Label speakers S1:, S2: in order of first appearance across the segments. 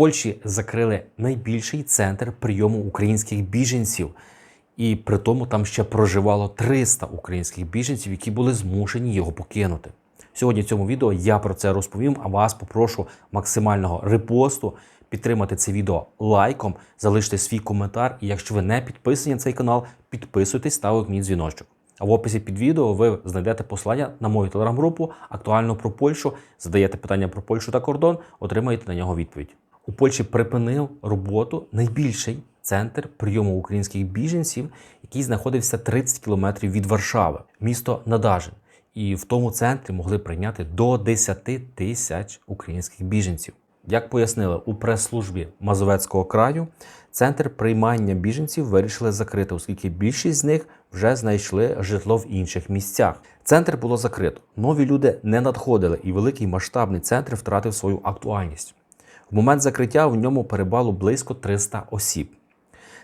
S1: Польщі закрили найбільший центр прийому українських біженців. І при тому там ще проживало 300 українських біженців, які були змушені його покинути. Сьогодні в цьому відео я про це розповім, а вас попрошу максимального репосту, підтримати це відео лайком, залиште свій коментар. І якщо ви не підписані на цей канал, підписуйтесь, ставте мій дзвіночок. А в описі під відео ви знайдете посилання на мою телеграм-групу актуально про Польщу. Задаєте питання про Польщу та кордон, отримаєте на нього відповідь. У Польщі припинив роботу найбільший центр прийому українських біженців, який знаходився 30 кілометрів від Варшави, місто Надажин. І в тому центрі могли прийняти до 10 тисяч українських біженців. Як пояснили у прес-службі Мазовецького краю, центр приймання біженців вирішили закрити, оскільки більшість з них вже знайшли житло в інших місцях. Центр було закрито. Нові люди не надходили, і великий масштабний центр втратив свою актуальність. В момент закриття в ньому перебало близько 300 осіб.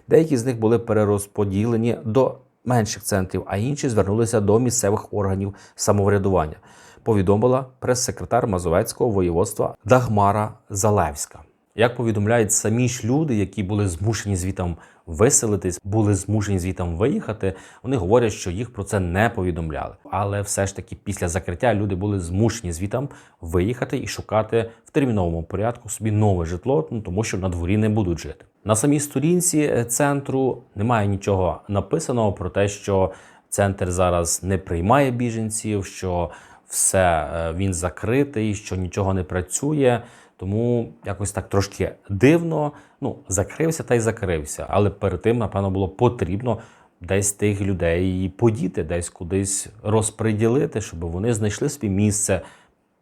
S1: Деякі з них були перерозподілені до менших центрів, а інші звернулися до місцевих органів самоврядування. Повідомила прес-секретар Мазовецького воєводства Дагмара Залевська. Як повідомляють самі ж люди, які були змушені звітом виселитись, були змушені звітом виїхати, вони говорять, що їх про це не повідомляли. Але все ж таки після закриття люди були змушені звітом виїхати і шукати в терміновому порядку собі нове житло, ну тому що на дворі не будуть жити. На самій сторінці е, центру немає нічого написаного про те, що центр зараз не приймає біженців, що все е, він закритий, що нічого не працює. Тому якось так трошки дивно. Ну, закрився та й закрився. Але перед тим, напевно, було потрібно десь тих людей подіти, десь кудись розподілити, щоб вони знайшли собі місце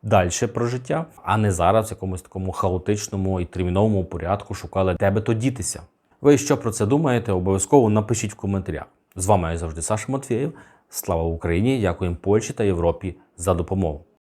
S1: далі про життя, а не зараз в якомусь такому хаотичному і терміновому порядку шукали, де би то дітися. Ви що про це думаєте? Обов'язково напишіть в коментарях. З вами як завжди Саша Матвєєв. Слава Україні! Дякуємо Польщі та Європі за допомогу.